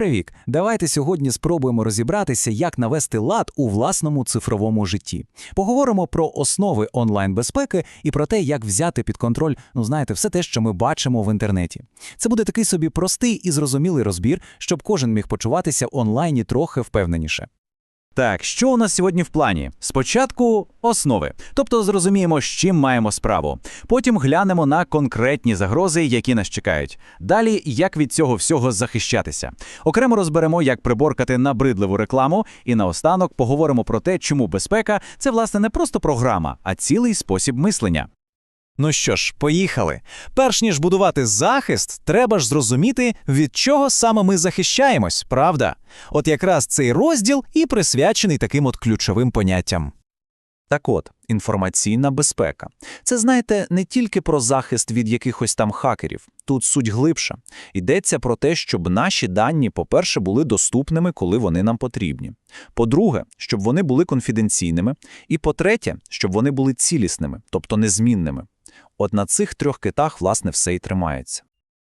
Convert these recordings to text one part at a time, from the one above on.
Привіт! Давайте сьогодні спробуємо розібратися, як навести лад у власному цифровому житті. Поговоримо про основи онлайн-безпеки і про те, як взяти під контроль, ну знаєте, все те, що ми бачимо в інтернеті. Це буде такий собі простий і зрозумілий розбір, щоб кожен міг почуватися онлайні трохи впевненіше. Так, що у нас сьогодні в плані? Спочатку основи, тобто зрозуміємо, з чим маємо справу. Потім глянемо на конкретні загрози, які нас чекають. Далі, як від цього всього захищатися. Окремо розберемо, як приборкати набридливу рекламу, і наостанок поговоримо про те, чому безпека це власне не просто програма, а цілий спосіб мислення. Ну що ж, поїхали. Перш ніж будувати захист, треба ж зрозуміти, від чого саме ми захищаємось, правда? От якраз цей розділ і присвячений таким от ключовим поняттям. Так от, інформаційна безпека. Це, знаєте, не тільки про захист від якихось там хакерів. Тут суть глибша. Йдеться про те, щоб наші дані, по-перше, були доступними, коли вони нам потрібні. По-друге, щоб вони були конфіденційними. І по-третє, щоб вони були цілісними, тобто незмінними. От на цих трьох китах, власне, все і тримається.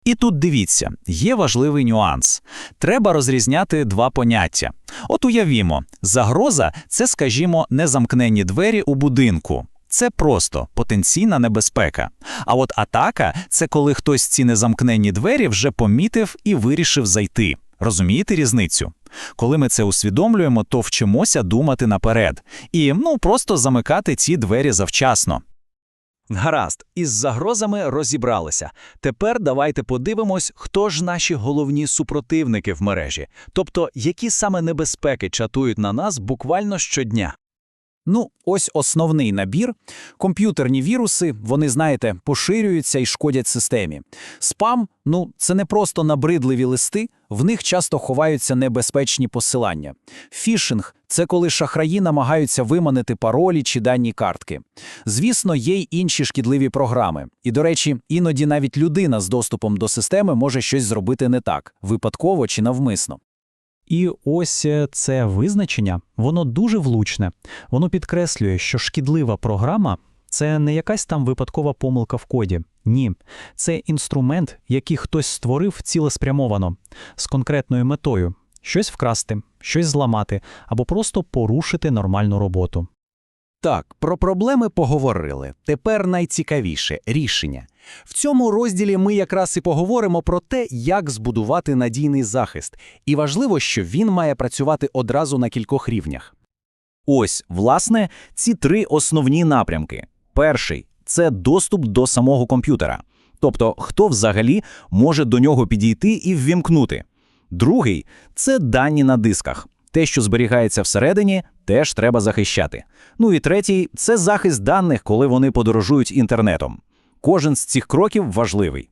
І тут дивіться, є важливий нюанс. Треба розрізняти два поняття. От уявімо, загроза це, скажімо, незамкнені двері у будинку. Це просто потенційна небезпека. А от атака це коли хтось ці незамкнені двері вже помітив і вирішив зайти. Розумієте різницю? Коли ми це усвідомлюємо, то вчимося думати наперед і ну просто замикати ці двері завчасно. Гаразд, із загрозами розібралися. Тепер давайте подивимось, хто ж наші головні супротивники в мережі, тобто які саме небезпеки чатують на нас буквально щодня. Ну, ось основний набір. Комп'ютерні віруси, вони, знаєте, поширюються і шкодять системі. Спам, ну, це не просто набридливі листи, в них часто ховаються небезпечні посилання. Фішинг це коли шахраї намагаються виманити паролі чи дані картки. Звісно, є й інші шкідливі програми. І, до речі, іноді навіть людина з доступом до системи може щось зробити не так, випадково чи навмисно. І ось е, це визначення, воно дуже влучне. Воно підкреслює, що шкідлива програма це не якась там випадкова помилка в коді. Ні, це інструмент, який хтось створив цілеспрямовано, з конкретною метою щось вкрасти, щось зламати або просто порушити нормальну роботу. Так, про проблеми поговорили. Тепер найцікавіше рішення. В цьому розділі ми якраз і поговоримо про те, як збудувати надійний захист, і важливо, що він має працювати одразу на кількох рівнях. Ось, власне, ці три основні напрямки. Перший це доступ до самого комп'ютера, тобто хто взагалі може до нього підійти і ввімкнути. Другий це дані на дисках. Те, що зберігається всередині, теж треба захищати. Ну і третій це захист даних, коли вони подорожують інтернетом. Кожен з цих кроків важливий.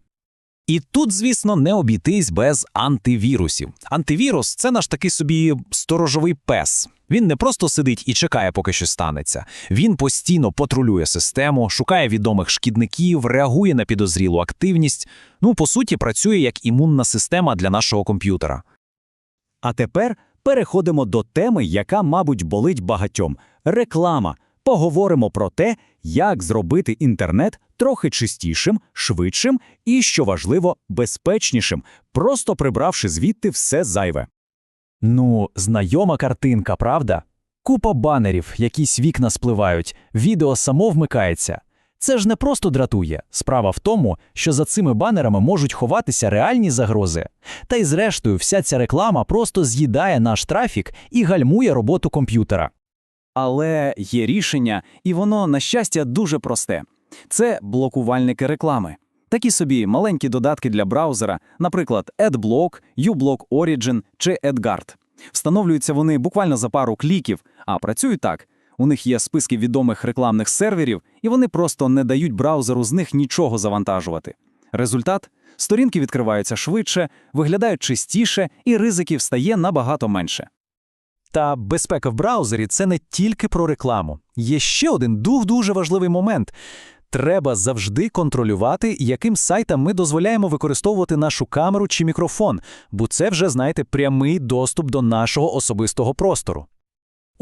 І тут, звісно, не обійтись без антивірусів. Антивірус це наш такий собі сторожовий пес. Він не просто сидить і чекає, поки щось станеться. Він постійно патрулює систему, шукає відомих шкідників, реагує на підозрілу активність. Ну, по суті, працює як імунна система для нашого комп'ютера. А тепер переходимо до теми, яка, мабуть, болить багатьом реклама. Поговоримо про те, як зробити інтернет трохи чистішим, швидшим і, що важливо, безпечнішим, просто прибравши звідти все зайве. Ну, знайома картинка, правда? Купа банерів, якісь вікна спливають, відео само вмикається. Це ж не просто дратує. Справа в тому, що за цими банерами можуть ховатися реальні загрози. Та й зрештою, вся ця реклама просто з'їдає наш трафік і гальмує роботу комп'ютера. Але є рішення, і воно, на щастя, дуже просте. Це блокувальники реклами. Такі собі маленькі додатки для браузера, наприклад, AdBlock, uBlock Origin чи AdGuard. Встановлюються вони буквально за пару кліків, а працюють так. У них є списки відомих рекламних серверів, і вони просто не дають браузеру з них нічого завантажувати. Результат сторінки відкриваються швидше, виглядають чистіше, і ризиків стає набагато менше. Та безпека в браузері це не тільки про рекламу. Є ще один дуже важливий момент. Треба завжди контролювати, яким сайтам ми дозволяємо використовувати нашу камеру чи мікрофон, бо це вже, знаєте, прямий доступ до нашого особистого простору.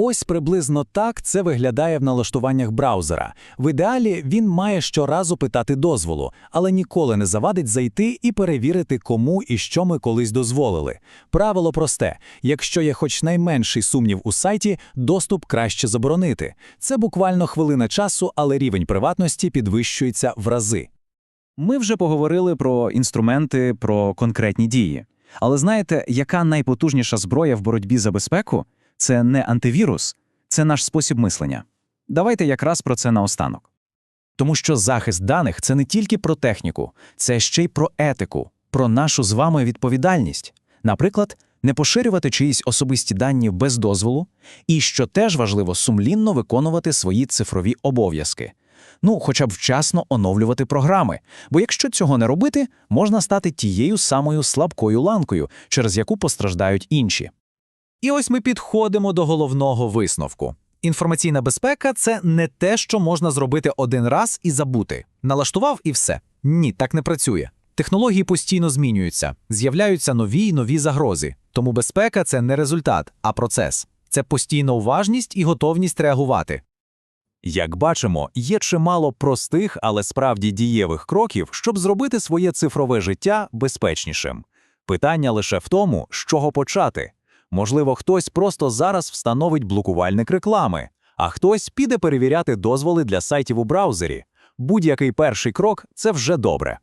Ось приблизно так це виглядає в налаштуваннях браузера. В ідеалі він має щоразу питати дозволу, але ніколи не завадить зайти і перевірити, кому і що ми колись дозволили. Правило просте: якщо є хоч найменший сумнів у сайті, доступ краще заборонити. Це буквально хвилина часу, але рівень приватності підвищується в рази. Ми вже поговорили про інструменти, про конкретні дії. Але знаєте, яка найпотужніша зброя в боротьбі за безпеку? Це не антивірус, це наш спосіб мислення. Давайте якраз про це наостанок. Тому що захист даних це не тільки про техніку, це ще й про етику, про нашу з вами відповідальність. Наприклад, не поширювати чиїсь особисті дані без дозволу, і, що теж важливо, сумлінно виконувати свої цифрові обов'язки. Ну, хоча б вчасно оновлювати програми, бо якщо цього не робити, можна стати тією самою слабкою ланкою, через яку постраждають інші. І ось ми підходимо до головного висновку. Інформаційна безпека це не те, що можна зробити один раз і забути. Налаштував і все. Ні, так не працює. Технології постійно змінюються, з'являються нові й нові загрози. Тому безпека це не результат, а процес. Це постійна уважність і готовність реагувати. Як бачимо, є чимало простих, але справді дієвих кроків, щоб зробити своє цифрове життя безпечнішим. Питання лише в тому, з чого почати. Можливо, хтось просто зараз встановить блокувальник реклами, а хтось піде перевіряти дозволи для сайтів у браузері. Будь-який перший крок це вже добре.